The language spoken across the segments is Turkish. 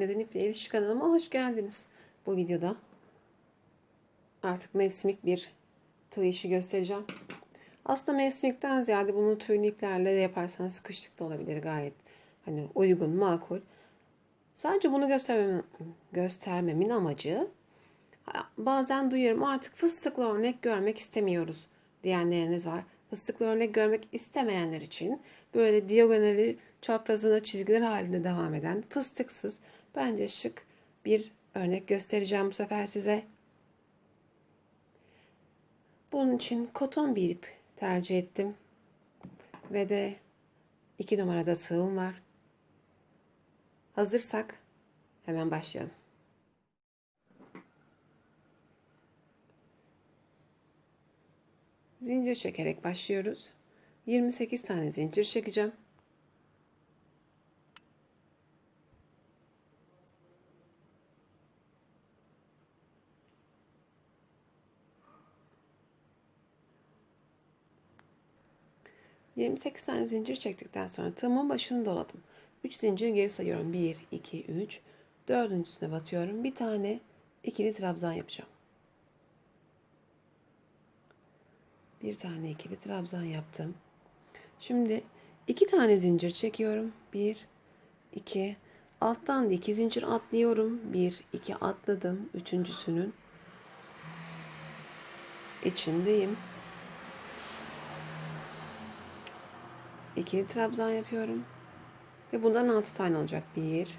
Yeniden İple İlişki kanalıma hoş geldiniz. Bu videoda artık mevsimlik bir tığ işi göstereceğim. Aslında mevsimlikten ziyade bunu tüylü iplerle de yaparsanız kışlık da olabilir gayet hani uygun, makul. Sadece bunu göstermem, göstermemin amacı bazen duyuyorum artık fıstıklı örnek görmek istemiyoruz diyenleriniz var. Fıstıklı örnek görmek istemeyenler için böyle diagonali çaprazına çizgiler halinde devam eden fıstıksız bence şık bir örnek göstereceğim bu sefer size. Bunun için koton bir ip tercih ettim. Ve de iki numarada tığım var. Hazırsak hemen başlayalım. Zincir çekerek başlıyoruz. 28 tane zincir çekeceğim. Yirmi sekiz tane zincir çektikten sonra tığımın başını doladım. 3 zincir geri sayıyorum. 1, 2, 3. Dördüncüsüne batıyorum. Bir tane ikili trabzan yapacağım. Bir tane ikili trabzan yaptım. Şimdi iki tane zincir çekiyorum. Bir, iki. Alttan da iki zincir atlıyorum. Bir, iki atladım. Üçüncüsünün içindeyim. İkili trabzan yapıyorum. Ve bundan altı tane olacak. Bir,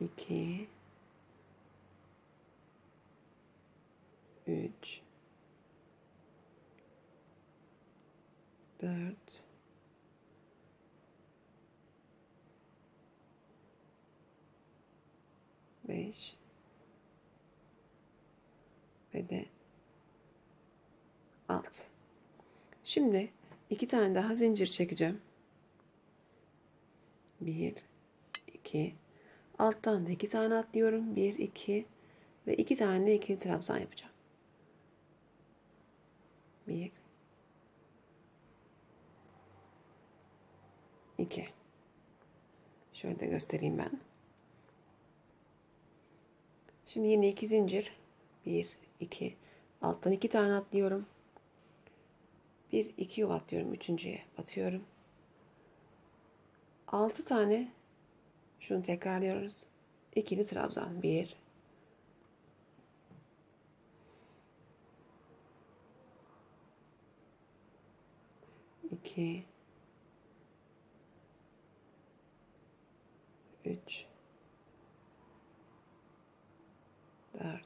iki, 3 4 5 ve de 6. Şimdi iki tane daha zincir çekeceğim. 1 2 alttan da iki tane atlıyorum. 1 2 ve iki tane de ikili trabzan yapacağım. Bir. iki. Şöyle de göstereyim ben. Şimdi yine iki zincir. Bir, iki. Alttan iki tane atlıyorum. Bir, iki yuva atlıyorum. Üçüncüye batıyorum. Altı tane şunu tekrarlıyoruz. İkili trabzan. Bir, 2 3 4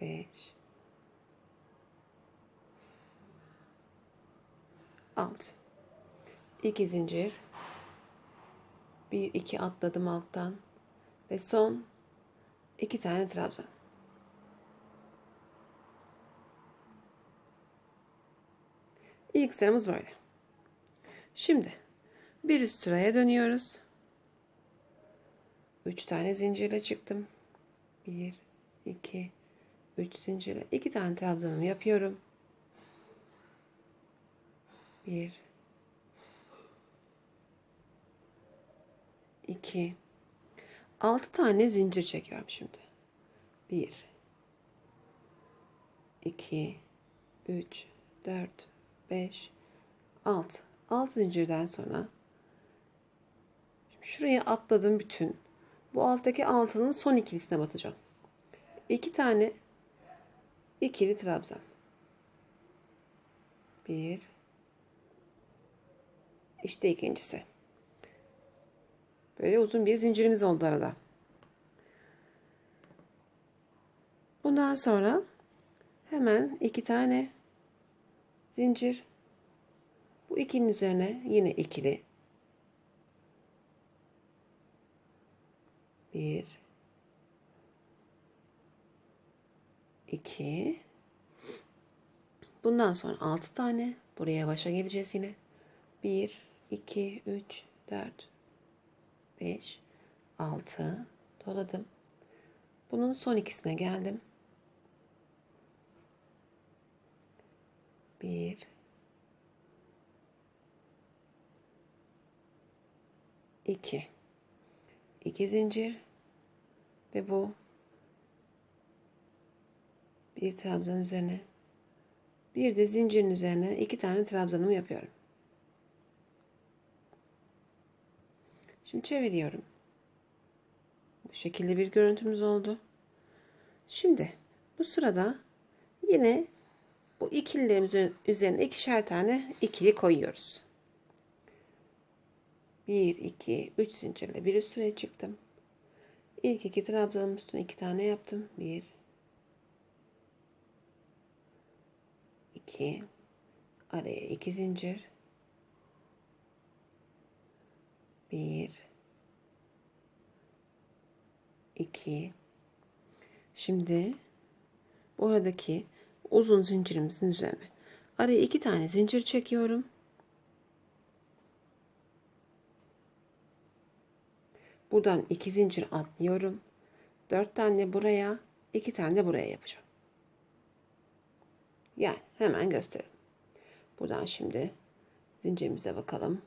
5 6 2 zincir 1 2 atladım alttan ve son 2 tane trabzan İlk sıramız böyle. Şimdi bir üst sıraya dönüyoruz. 3 tane zincirle çıktım. 1 2 3 zincirle 2 tane trabzanımı yapıyorum. 1 2 6 tane zincir çekiyorum şimdi. 1 2 3 4 5 6 6 zincirden sonra şuraya atladım bütün bu alttaki altının son ikilisine batacağım. İki tane ikili trabzan. Bir işte ikincisi böyle uzun bir zincirimiz oldu arada bundan sonra hemen iki tane zincir. Bu ikinin üzerine yine ikili. Bir, iki. Bundan sonra altı tane. Buraya başa geleceğiz yine. Bir, 2, 3, 4, 5, 6 doladım. Bunun son ikisine geldim. 1 2 2 zincir ve bu bir trabzan üzerine bir de zincirin üzerine iki tane trabzanımı yapıyorum. Şimdi çeviriyorum. Bu şekilde bir görüntümüz oldu. Şimdi bu sırada yine bu ikililerimizin üzerine ikişer tane ikili koyuyoruz. 1, 2, 3 zincirle bir üstüne çıktım. İlk iki trabzanın üstüne iki tane yaptım. 1, 2, araya iki zincir. 1, 2. Şimdi buradaki uzun zincirimizin üzerine araya iki tane zincir çekiyorum. Buradan iki zincir atlıyorum. Dört tane buraya, iki tane de buraya yapacağım. Yani hemen gösterelim. Buradan şimdi zincirimize bakalım.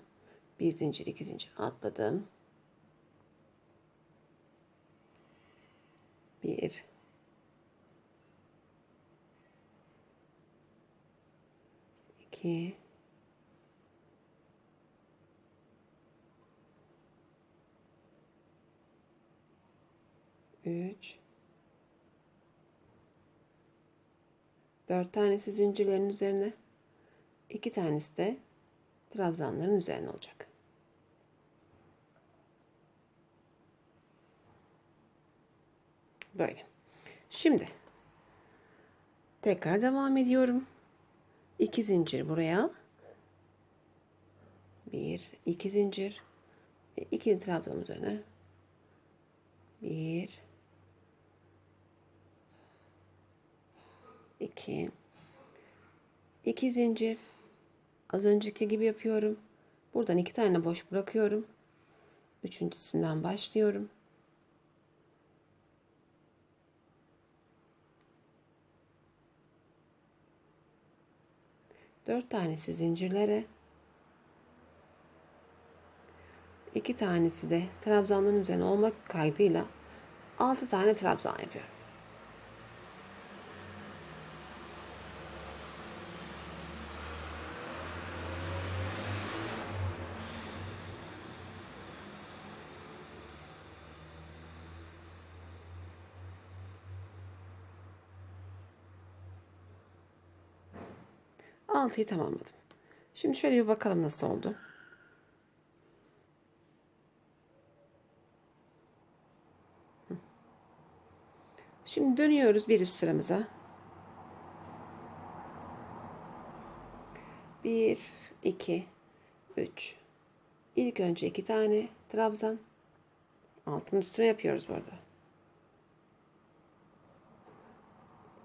Bir zincir, iki zincir atladım. Bir. İki. Üç. Dört tanesi zincirlerin üzerine. iki tanesi de trabzanların üzerine olacak. Böyle. Şimdi tekrar devam ediyorum. İki zincir buraya. Bir, iki zincir. İki trabzan üzerine. Bir, iki, iki zincir. Az önceki gibi yapıyorum. Buradan iki tane boş bırakıyorum. Üçüncüsünden başlıyorum. Dört tanesi zincirlere. iki tanesi de trabzanların üzerine olmak kaydıyla altı tane trabzan yapıyorum. Altıyı tamamladım. Şimdi şöyle bir bakalım nasıl oldu. Şimdi dönüyoruz bir üst sıramıza. Bir, iki, üç. İlk önce iki tane trabzan. Altın üstüne yapıyoruz burada.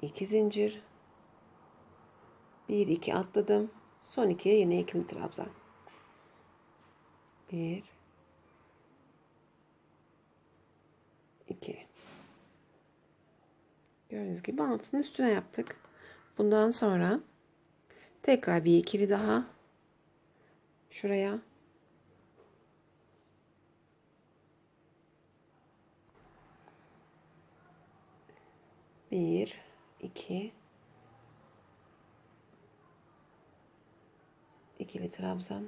İki zincir. Bir, iki atladım. Son ikiye yine ikili trabzan. Bir, iki. Gördüğünüz gibi altını üstüne yaptık. Bundan sonra tekrar bir ikili daha şuraya bir iki ikili trabzan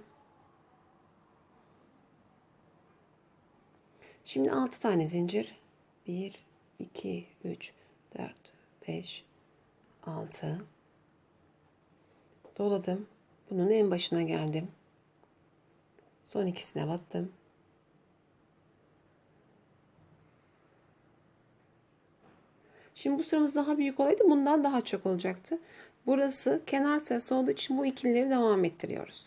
şimdi altı tane zincir bir iki üç 4, 5, 6. Doladım. Bunun en başına geldim. Son ikisine battım. Şimdi bu sıramız daha büyük olaydı bundan daha çok olacaktı. Burası kenar sırası olduğu için bu ikilileri devam ettiriyoruz.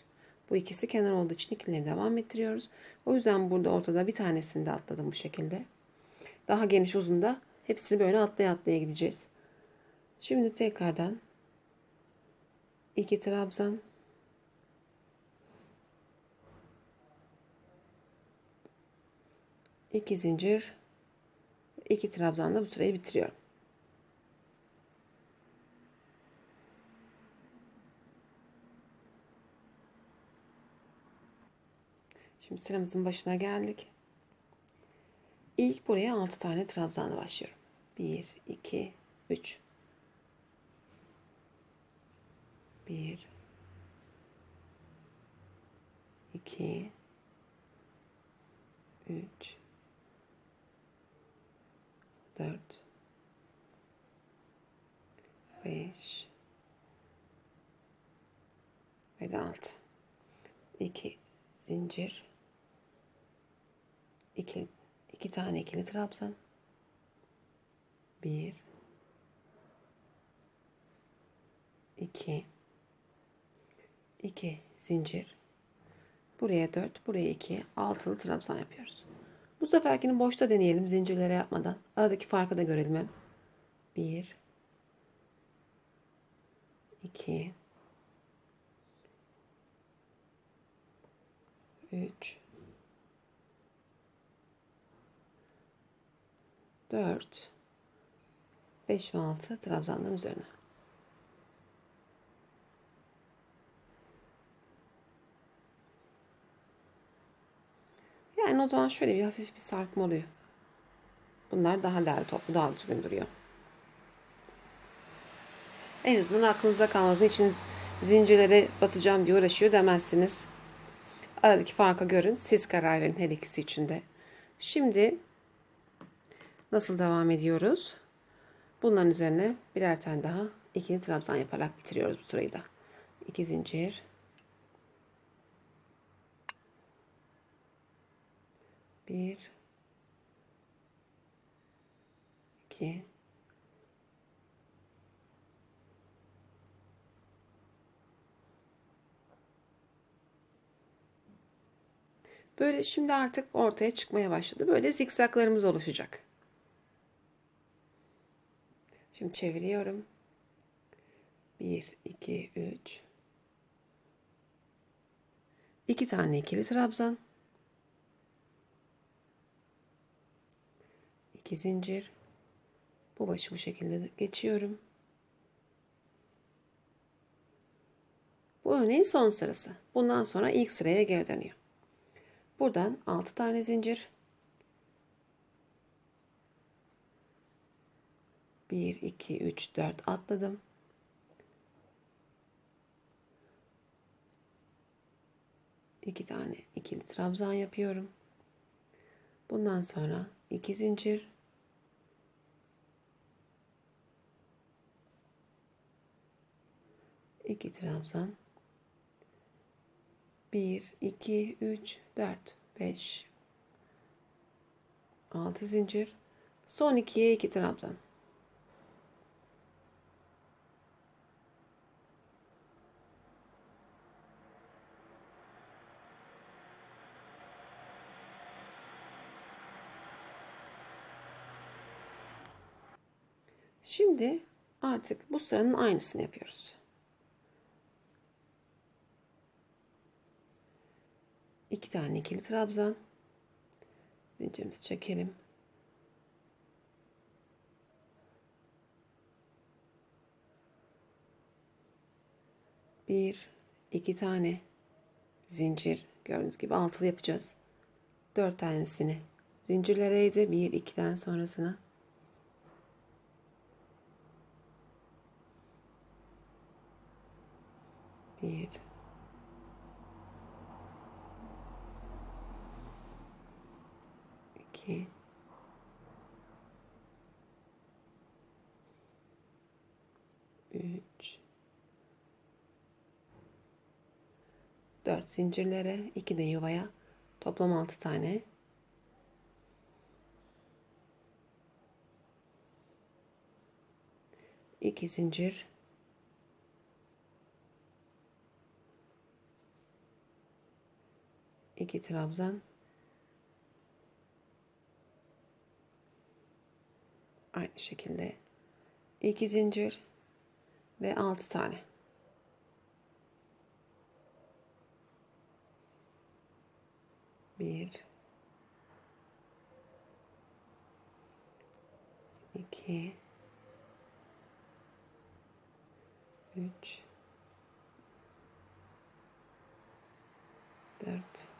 Bu ikisi kenar olduğu için ikilileri devam ettiriyoruz. O yüzden burada ortada bir tanesini de atladım bu şekilde. Daha geniş uzun da Hepsini böyle atlaya atlaya gideceğiz. Şimdi tekrardan iki trabzan iki zincir iki trabzanla bu sırayı bitiriyorum. Şimdi sıramızın başına geldik. İlk buraya 6 tane trabzanla başlıyorum. 1, 2, 3. 1, 2, 3, 4, 5 ve de 6. 2 zincir 2 2 tane ikili trabzan. 1 2 2 zincir. Buraya 4 buraya 2 altılı trabzan yapıyoruz. Bu seferkini boşta deneyelim zincirlere yapmadan. Aradaki farkı da görelim hem. 1 2 3 4 5 ve 6 trabzanların üzerine. Yani o zaman şöyle bir hafif bir sarkma oluyor. Bunlar daha değerli toplu, daha düzgün duruyor. En azından aklınızda kalmasın. için zincirlere batacağım diye uğraşıyor demezsiniz. Aradaki farkı görün. Siz karar verin her ikisi içinde. Şimdi nasıl devam ediyoruz? Bunların üzerine birer tane daha ikili trabzan yaparak bitiriyoruz bu sırayı da. İki zincir. Bir. iki. Böyle şimdi artık ortaya çıkmaya başladı. Böyle zikzaklarımız oluşacak. Şimdi çeviriyorum. 1, 2, 3. 2 tane ikili trabzan. 2 zincir. Bu başı bu şekilde geçiyorum. Bu örneğin son sırası. Bundan sonra ilk sıraya geri dönüyor. Buradan 6 tane zincir. 1, 2, 3, 4 atladım. İki tane ikili trabzan yapıyorum. Bundan sonra iki zincir. iki trabzan 1, 2, 3, 4, 5, 6 zincir. Son ikiye 2 trabzan. Şimdi artık bu sıranın aynısını yapıyoruz. iki tane ikili trabzan zincirimizi çekelim. Bir, iki tane zincir gördüğünüz gibi altılı yapacağız. Dört tanesini zincirlereydi. Bir, ikiden sonrasına. Bir, 2 3 4 zincirlere 2 de yuvaya. Toplam 6 tane. İki zincir iki trabzan aynı şekilde iki zincir ve altı tane. Bir, iki, üç, dört,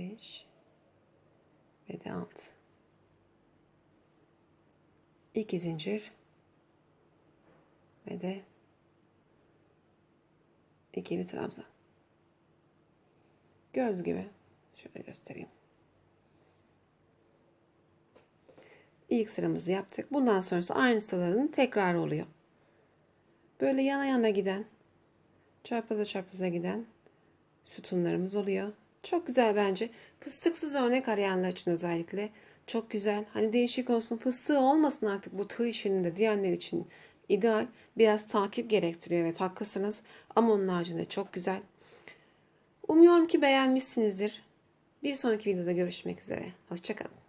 5 ve de 6. 2 zincir ve de ikili trabzan. Gördüğünüz gibi şöyle göstereyim. İlk sıramızı yaptık. Bundan sonrası aynı sıraların tekrarı oluyor. Böyle yana yana giden, çarpıza çarpıza giden sütunlarımız oluyor. Çok güzel bence. Fıstıksız örnek arayanlar için özellikle çok güzel. Hani değişik olsun, fıstığı olmasın artık bu tığ işinin de diyenler için ideal. Biraz takip gerektiriyor evet haklısınız. Ama onun haricinde çok güzel. Umuyorum ki beğenmişsinizdir. Bir sonraki videoda görüşmek üzere. Hoşçakalın.